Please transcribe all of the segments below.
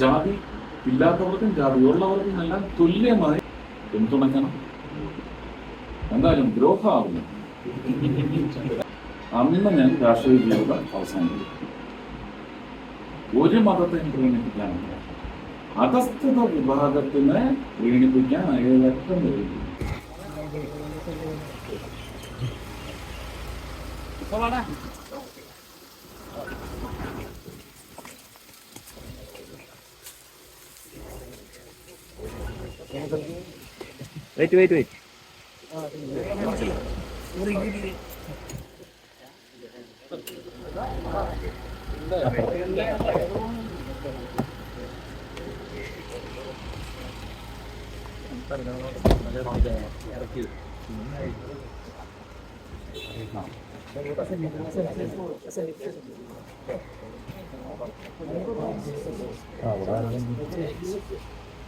ജാതി ഇല്ലാത്തവർക്കും ജാതി ഉള്ളവർക്കും എല്ലാം തുല്യമായി പിന്തുണയ്ക്കണം. എന്തായാലും ദ്രോഹമാവില്ല അന്ന് ഞാൻ രാഷ്ട്രീയ ജീവിതം അവസാനിക്കും ഒരു മതത്തെയും പ്രീണിപ്പിക്കാനില്ല. അധസ്ഥിത വിഭാഗത്തിനെ പ്രീണിപ്പിക്കാൻ അയലറ്റം കഴിയും വെയിറ്റ് വെയിറ്റ് വെയിറ്റ്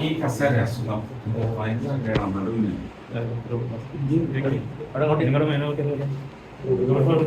ഈ കസേര ഭയങ്കര കേടാണ് നടുവിന് നിങ്ങളുടെ മേനോട്ട് ഒരു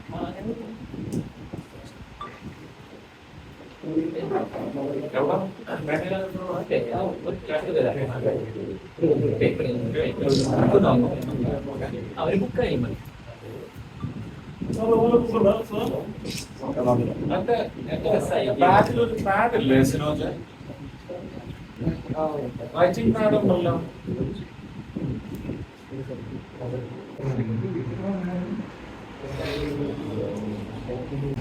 തരുമോ എന്റെ ഫോണോട് ഇങ്ങ് പോയി എടുക്കാം അവർ ബുക്ക്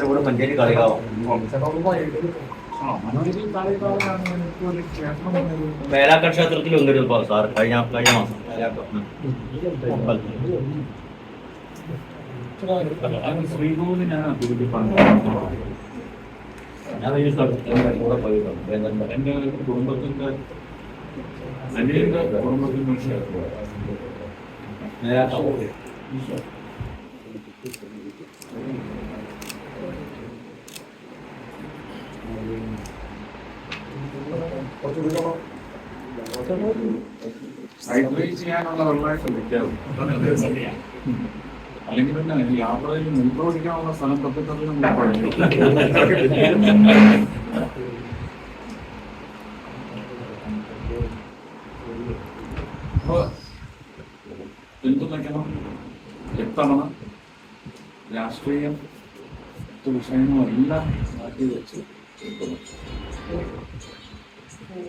കൂടെ മഞ്ചേരി കളികാവും? വേലാക്കർ ക്ഷേത്രത്തിൽ വന്നിരുന്നു സാർ. കഴിഞ്ഞ കഴിഞ്ഞ മാസം. ശ്രീഭൂമി ഞാൻ അഭിവൃദ്ധി ഞാൻ ഈ സ്ഥലത്ത് പോയിട്ടുണ്ട്. എന്റെ കുടുംബത്തിന്റെ അനിയന്റെ കുടുംബത്തിന്റെ ക്ഷേത്രമാണ്. ചെയ്യാനുള്ള വെള്ളമായിട്ട് വിളിക്കാവും അല്ലെങ്കിൽ പിന്നെ യാത്രയിൽ മൂത്രമൊഴിക്കാനുള്ള സ്ഥലം തപ്പിത്തറിലും പിന്തുണയ്ക്കണം എത്തണം. രാഷ്ട്രീയം വിഷയങ്ങളെല്ലാം മാറ്റി വെച്ച്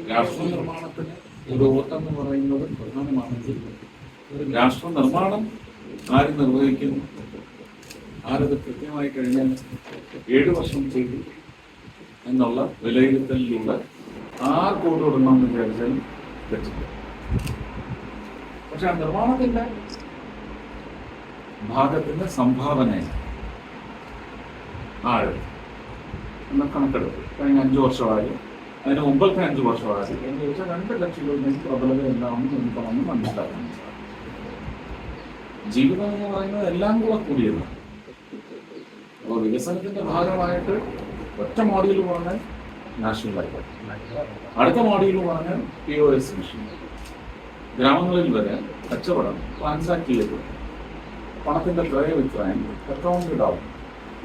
രാഷ്ട്ര നിർമ്മാണത്തിന് ഒരു ഓട്ടം എന്ന് പറയുന്നത് പ്രധാനമാണെങ്കിൽ രാഷ്ട്ര നിർമ്മാണം ആര് നിർവഹിക്കുന്നു? ആരത് കൃത്യമായി കഴിഞ്ഞാൽ ഏഴ് വർഷം ചെയ്തു എന്നുള്ള വിലയിരുത്തലിലൂടെ ആർക്കോട്ട് വിടണമെന്ന് വിചാരിച്ചാലും പറ്റില്ല പക്ഷെ ആ നിർമ്മാണത്തിന്റെ ഭാഗത്തിന്റെ സംഭാവന ആഴ് എന്ന കണക്കെടുപ്പ് കഴിഞ്ഞ അഞ്ചു വർഷമായി അതിന് മുമ്പത്തെ അഞ്ചു വർഷമായി എന്ന് ചോദിച്ചാൽ രണ്ട് കക്ഷികളുടെയും പ്രബലത എന്താണെന്ന് നമുക്കൊന്ന് മനസ്സിലാക്കാൻ ജീവിതം എന്ന് പറയുന്നത് എല്ലാം കൂടെ കൂടിയതാണ്. അപ്പോൾ വികസനത്തിന്റെ ഭാഗമായിട്ട് ഒറ്റ മോഡ്യൂൾ പറഞ്ഞാൽ നാഷണൽ ഹൈവേ അടുത്ത മോഡ്യൂൾ പറഞ്ഞാൽ പി ഒ എസ് മിഷൻ ഗ്രാമങ്ങളിൽ വരെ കച്ചവടം ട്രാൻസാക്ട് ചെയ്യപ്പെടും പണത്തിന്റെ ക്രയവിക്രയം അക്കൗണ്ടഡ് ഉണ്ടാവും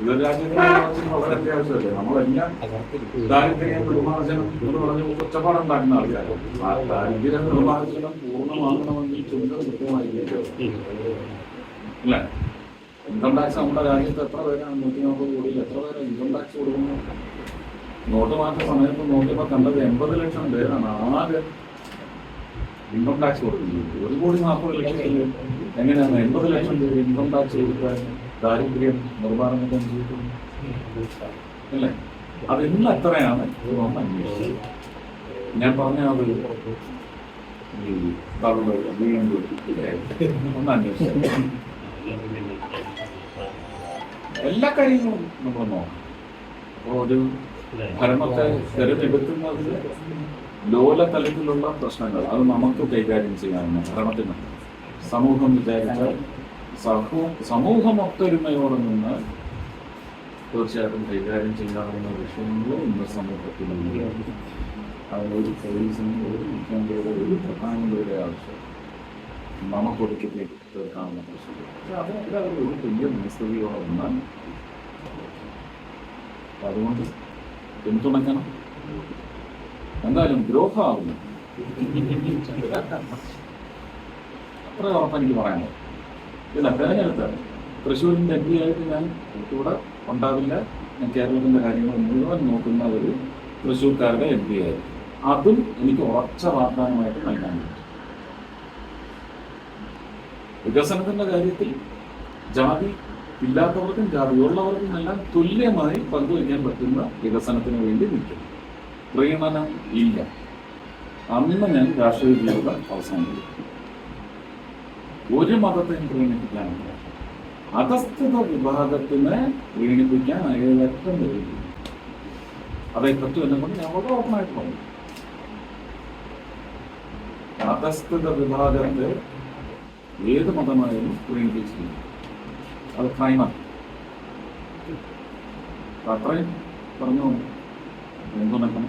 ഇതൊരു രാജ്യത്തിന് വളരെ അത്യാവശ്യമല്ലേ? നമ്മളെല്ലാം ദാരിദ്ര്യ നിർമ്മാർജനം എന്ന് പറഞ്ഞ ഒച്ചപ്പാടുണ്ടാക്കുന്ന ആൾക്കാരാണ്. ദാരിദ്ര്യ നിർമ്മാർജനം പൂർണമാകണമെങ്കിൽ ചുമത കൃത്യമായി അല്ലേ? ഇൻകം ടാക്സ് നമ്മുടെ രാജ്യത്ത് എത്ര പേരാണ്? നൂറ്റി നാൽപ്പത് കോടിയിൽ എത്ര പേരാണ് ഇൻകം ടാക്സ് കൊടുക്കുന്നത് നോട്ട് മാറ്റ സമയത്ത് നോക്കിയപ്പോൾ കണ്ടത് എൺപത് ലക്ഷം പേരാണ്. ആകെ ഇൻകം ടാക്സ് കൊടുക്കുന്നത് ഒരു കോടി നാൽപ്പത് ലക്ഷം എങ്ങനെയാണ് എൺപത് ലക്ഷം പേര് ഇൻകം ടാക്സ് കൊടുക്കാൻ ദാരിദ്ര്യം നിർമ്മാണം ചെയ്തിട്ടുണ്ട്? അല്ലേ? അതെല്ലാം എത്രയാണ്? അന്വേഷിച്ചത് ഞാൻ പറഞ്ഞ അത് എല്ലാ കാര്യങ്ങളും നമ്മൾ നോക്കണം. അപ്പോൾ ഒരു ഭരണത്തെ തെരഞ്ഞെടുക്കുന്നതിൽ ലോല തലത്തിലുള്ള പ്രശ്നങ്ങൾ അത് നമുക്ക് കൈകാര്യം ചെയ്യാവുന്ന ഭരണത്തിന്. സമൂഹം വിചാരിച്ചാൽ സമൂഹ ഒത്തൊരുമയോടെ നിന്ന് തീർച്ചയായിട്ടും കൈകാര്യം ചെയ്യാവുന്ന വിഷയങ്ങളും ഇന്ന് സമൂഹത്തിലുണ്ട് അതിലൊരു പോലീസിന് ഒരു മുഖ്യമന്ത്രിയുടെ ഒരു പ്രധാനമന്ത്രിയുടെ ആവശ്യം നമുക്കൊടുക്കി തീർക്കാവുന്ന പ്രശ്നം അതൊക്കെ ഒരു വലിയ മനസ്ഥിതിയോടെ വന്നാൽ അതുകൊണ്ട് പിന്തുണയ്ക്കണം. എന്തായാലും ദ്രോഹമാകുന്നു അത്ര ഉറപ്പെനിക്ക് പറയാനുള്ളത് ഇല്ല തെരഞ്ഞെടുത്ത് തൃശ്ശൂരിന്റെ എം പി ആയിട്ട് ഞാൻ കൂടെ ഉണ്ടാവില്ല. ഞാൻ കേരളത്തിന്റെ കാര്യങ്ങൾ മുഴുവൻ നോക്കുന്ന ഒരു തൃശ്ശൂർക്കാരുടെ എം പി ആയിരുന്നു അതും എനിക്ക് ഉറച്ച വാഗ്ദാനമായിട്ട് നൽകാൻ പറ്റും. വികസനത്തിന്റെ കാര്യത്തിൽ ജാതി ഇല്ലാത്തവർക്കും ജാതിയുള്ളവർക്കും എല്ലാം തുല്യമായി പങ്കുവയ്ക്കാൻ പറ്റുന്ന വികസനത്തിന് വേണ്ടി നിൽക്കും. പ്രീണനം ഇല്ല. അന്ന് ഞാൻ രാഷ്ട്രീയ ജീവിതം അവസാനിപ്പിക്കും ഒരു മതത്തെയും പ്രീണിപ്പിക്കാനില്ല അധസ്ഥിത വിഭാഗത്തിനെ പ്രീണിപ്പിക്കാൻ ഏറ്റവും കഴിയും അതേ പറ്റും എന്നെ കൊണ്ട് ഞാൻ വളരെ ഓപ്പണായിട്ട് പറഞ്ഞു. അധസ്ഥിത വിഭാഗത്തെ ഏത് മതമായാലും പ്രീണിപ്പിച്ചില്ല അത് ക്രൈമാണ് അത്രയും പറഞ്ഞു. പിന്തുണക്കണം